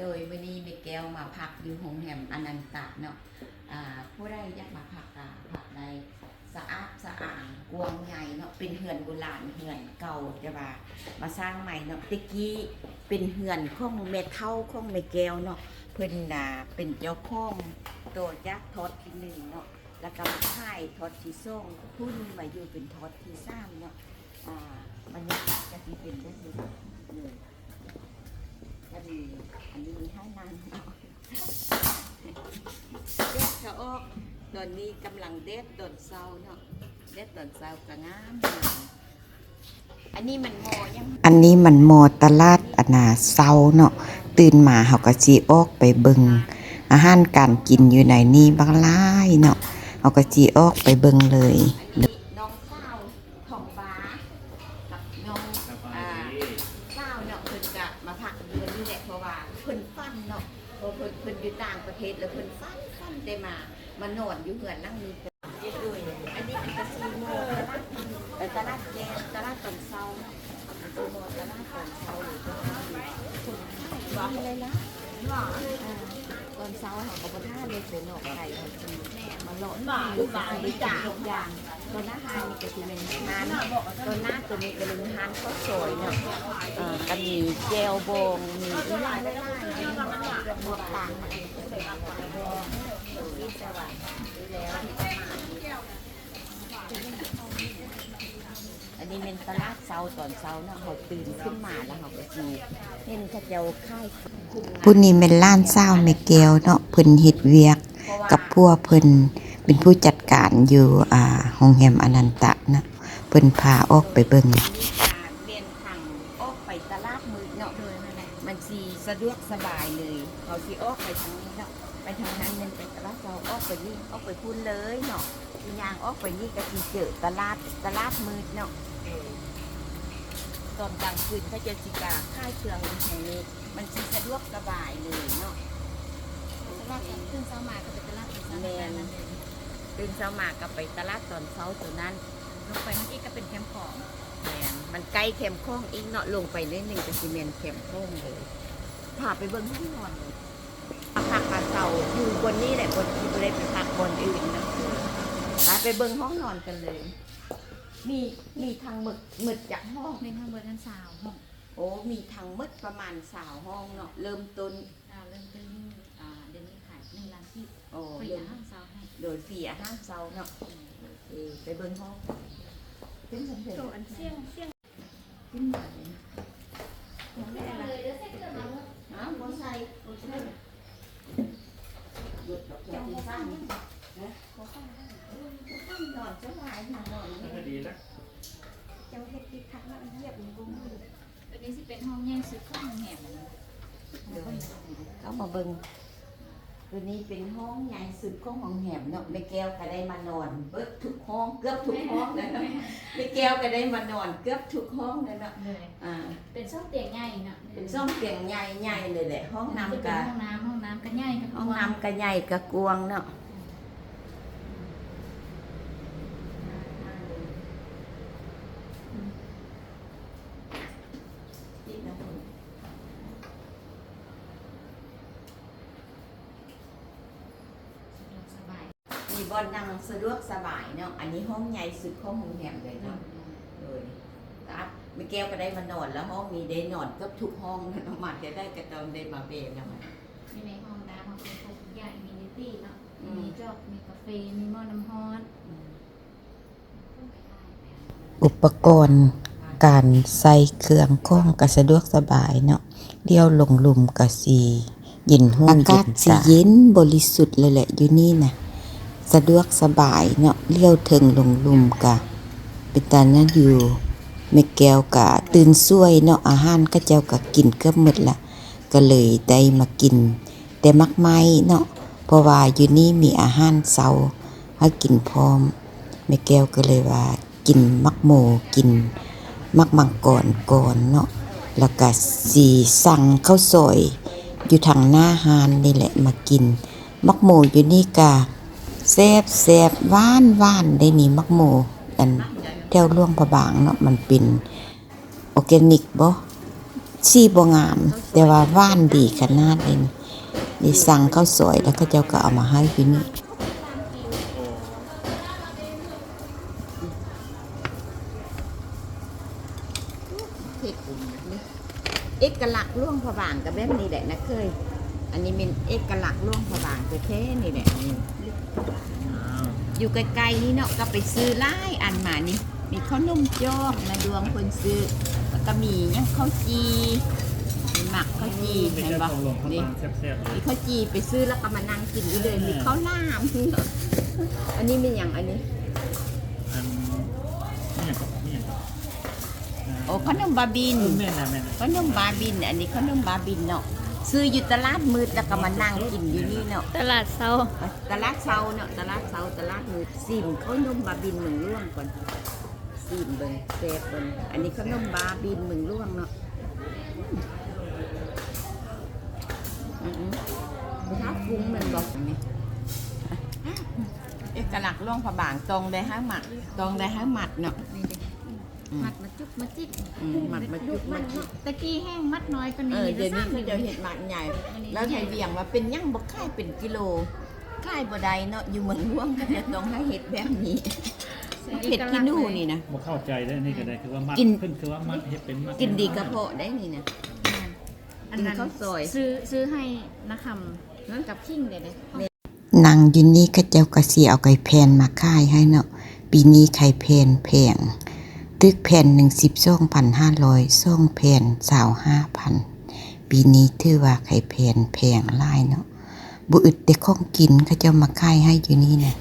โดยวันนี้เมแก้วมาพักอยู่โรงแรมอนันตะเนาะผู้ใดอยากมาพักกาพักในสะอาดสะอาดกวางใหญ่เนาะเป็นเฮือนโบราณเฮือนเก่าจะว่ามาสร้างใหม่เนาะตะกี้เป็นเฮือนของเมเท่าของเมแก้วเนาะเพิ่นน่ะเป็นเจ้าของตัวยักษ์ทอดที่หนึ่งเนาะแล้วก็มาค่ทอดที่สองพุ่นมาอยู่เป็นทอดที่สามเนาะอ่าบรรยากาศก็สิเป็นแบบนี้เลย ก็มีอันนี้ให้นางเนาะเด็ดเขาออก ตอนนี้กำลังเด็ดตอนเศร้าเนาะเด็ดตอนเศร้าก็งามงามอันนี้มันมอยังอันนี้มันมอตลาดอนาเศร้าเนาะตื่นมาเฮาก็สิออกไปเบิงอาหารการกินอยู่ในนี้บางหลายเนาะเฮาก็สิออกไปเบิงเลย ได้มามานอนอยู่เหือนนั่งนี้เจ็ดด้วยอันนี้เป็นกระซีโมแต่ตลาดแกงตลาดตอนเช้าเนาะกระซีโมตลาดตอนเช้าหรือตอนเช้าบอกอะไรนะตอนเช้าเขาก็บ่ท่าเลยเสือหนอกไก่เขาจีแม่มาหลอนบ่ายบ่ายดีจ้าทุกอย่างตัวหน้าฮานมีกระซีเมนฮานตัวหน้าตัวนี้กระลิงฮานข้าวสวยเนาะเอ่อก็มีเจลบงมีอีหลายหลายๆมี บวกปาณนี้อันนี้เป็นตลาดเช้าตอนเช้านะเขาตื่นขึ้นมาแล้วเขาก็จีเห็นเขาเจ้าค่ายผู้นี้เป็นล้านเศร้าวแม่แก้วเนาะเพิ่นเฮ็ดเวียกกับพวกเพิ่นเป็นผู้จัดการอยู่อ่าโรงแรมอนันตะนะเพิ่นพาออกไปเบิ่ง การเรียนทางออกไปตลาดมืดเนาะมัน สีสะดวกสบายเลยเขาสีออกไปทางนี้เนาะไปทางนั้นมันไปตลาดเราออกไปนี่ออกไปพุ่นเลยเนาะอียางออกไปนี่ก็สีเจอตลาดตลาดมืดเนาะตอนกลางคืนเขาจะจิกาค่ายเครื่องแห่งนี้มันสีสะดวกสบายเลยเนาะตลาดขึ้นเช้ามาก็เป็นตลาดขึ้นเช้ามานั่นเองตื่นเช้ามาก็ไปตลาดตอนเช้าตัวนั้นลงไปเมื่อกี้ก็เป็นแคมป์ของแมน มันใกล้เข็มข้องอีกเนาะลงไปนิดหนึ่งจะซีเมนเข็มข้องเลยพาไปเบิ้งห้องนอนเลยพักกาเสาอยู่บนนี้แหละบนที่เลยไปพักบนอื่นนะพาไปเบิ้งห้องนอนกันเลย มีมีทางหมึกหมึดจากห้องในข้างบนนั้นสาวห้องโอ้มีทางหมึดประมาณสาวห้องเนาะเริ่มต้นอ่าเริ่มเป็นอ่าเดือนนี้ขายหนึ่งล้านที่โอ้ฟรีเริ่มห้างสาวให้โดยฟรีอาหารเช้าเนาะเออไปเบิ้งห้องเป็นสำเร็จตัวอันเสี่ยงเสี่ยงขึ้นมา เลยนะอ้าวบ่ใส่บ่ใส่หยุดดอกจันทร์สั้นนะบ่ใส่บ่ใส่นอนจะหลายหนอน ก็ดีแล้ว เจ้าเฮ็ดที่คักแล้วมันเหยียบมันบ่มือ ตัวนี้สิเป็นห้องแย่งสุดข้างแหบ เดี๋ยวเขามาเบิ่ง ตัวนี้เป็นห้องใหญ่สุดของห้องแหมเนาะแม่แก้วก็ได้มานอนเบิดทุกห้องเกือบทุกห้องเลยเนาะแม่แก้วก็ได้มานอนเกือบทุกห้องเลยเนาะเลยอ่าเป็นช่องเตียงใหญ่นะเป็นซ่องเตียงใหญ่ๆเลยแหละห้องน้ำน้ำเป็นกะห้องน้ำห้องน้ำก็ใหญ่ก็ห้องน้ำก็ใหญ่ก็กวางเนาะมี บอนนั่งสะดวกสบายเนาะ อันนี้ห้องใหญ่สุดของโรงแรมเลยเนาะเลยครับไม่แก้วก็ได้มานอนแล้วห้องนี้ได้นอนเกือบทุกห้องนะเนาะมาจะได้กระตอนได้มาเบนแล้วมันมีในห้องน้ำห้องเป็นทุกอย่างมีนิตี้เนาะอืมมีจอก มีกาแฟ มีหม้อน้ำร้อน อุปกรณ์การใส่เครื่องข้องก็สะดวกสบายเนาะเลี้ยวลงหลุมก็สิเย็นหูอากาเย็ศนสิตาเย็นบริสุทธิ์เลยแหละอยู่นี่นะ สะดวกสบายเนาะเลี้ยวถึงลงลุมก็เป็นตานั้นอยู่แม่แก้วก็ตื่นสวยเนาะอาหารก็เจ้าก็กินเกือบหมดละก็เลยได้มากิน แต่มักไม่เนาะเพราะว่าอยู่นี่มีอาหารเช้าให้กินพร้อมแม่แก้วก็เลยว่ากินมักโมกิน มักมังกรก่อนเนาะแล้วก็สีสั่งข้าวซอย อยู่ทางหน้าฮานนี่แหละมากิน มักโมอยู่นี่กะ แซบแซบหวานหวานได้นี่มักโมอันแถวล่วงพระบางเนาะมันเป็นออร์แกนิกบ่สีบ่งาม แต่ว่าว่านดีขนาดเลยนี่สั่งข้าวสวยแล้วก็เจ้าก็เอามาให้อยู่นี่นี่เอกลักษณ์ล่วงพระบางกับแบบนี้แหละนะเคย อันนี้เป็นเอกลักษณ์ล่วงพระบางแท้ๆนี่แหละนี่อยู่ไกลๆนี่เนาะก็ไปซื้อไล่อันมานี่ มีข้าวนมจอกนะดวงคนซื้อแล้วก็มียังข้าวจีมีหมักข้าวจีเห็นบ่นี่แซ่บๆเลยมีข้าวจีไปซื้อแล้วก็มานั่งกินอยู่เลยมีข้าวหลามอันนี้เป็นอย่างอันนี้อันนี่อย่างกับนี่อย่างกับโอ้ขนมบาบินแม่นะแม่นะขนมบาบิน อันนี้ขนมบาบินเนาะ ซื้ออยู่ตลาดมืดแล้วก็มานั่งกินอยู่นี่เนาะตลาดเซาตลาดเซาเนาะตลาดเซาตลาดมืดซิมขนมบาบินเมืองร่วงก่อนซิมเบิ่งแซ่บเบิ่งอันนี้ขนมบาบินเมืองร่วงเนาะอืมๆถ้าปรุงมันบอกอันนี้เอกลักษณ์ร่วงผาบางตรงได้ห้าหมัดตรงได้ห้าหมัดเนาะนี่เด้ มัดมาจุกมาจิกอืมหมัดมาจุกมาจิกตะกี้แห้งมัดน้อยกว่าเอนี้อเดี๋ยวนี้เขาจะเห็ดหมัดใหญ่ แล้วไทยเบียงว่าเป็นยั่งบ่ค่ายเป็นกิโลค่ายบ่ได้เนาะอยู่เมืองร่วงก็จะต้องให้เห็ดแบบนี้เห็ดกินูนี่นะ บ่เข้าใจได้นี่ก็ได้คือว่ามัดกิน ขึ้นคือว่ามัดเฮ็ดเป็นมัดกินดีกระเพาะได้นี่นะ อันนั้นกินข้าวซอย ซื้อซื้อให้นะคฮะำกับขิงเลยเด้นางอยู่นี่ก็เจ้าก็สิเอาไก่แพนมาค่ายให้เนาะปีนี้ไข่แพนแพง ตึกแผ่นหนึ่งสิบสองพันห้าร้อยสองแผ่นสาวห้าพันปีนี้ถือว่าไข่แพนแพงไล่เนาะบุอึดเด็กของกินเขาจะมาค่ายให้อยู่นี่นะ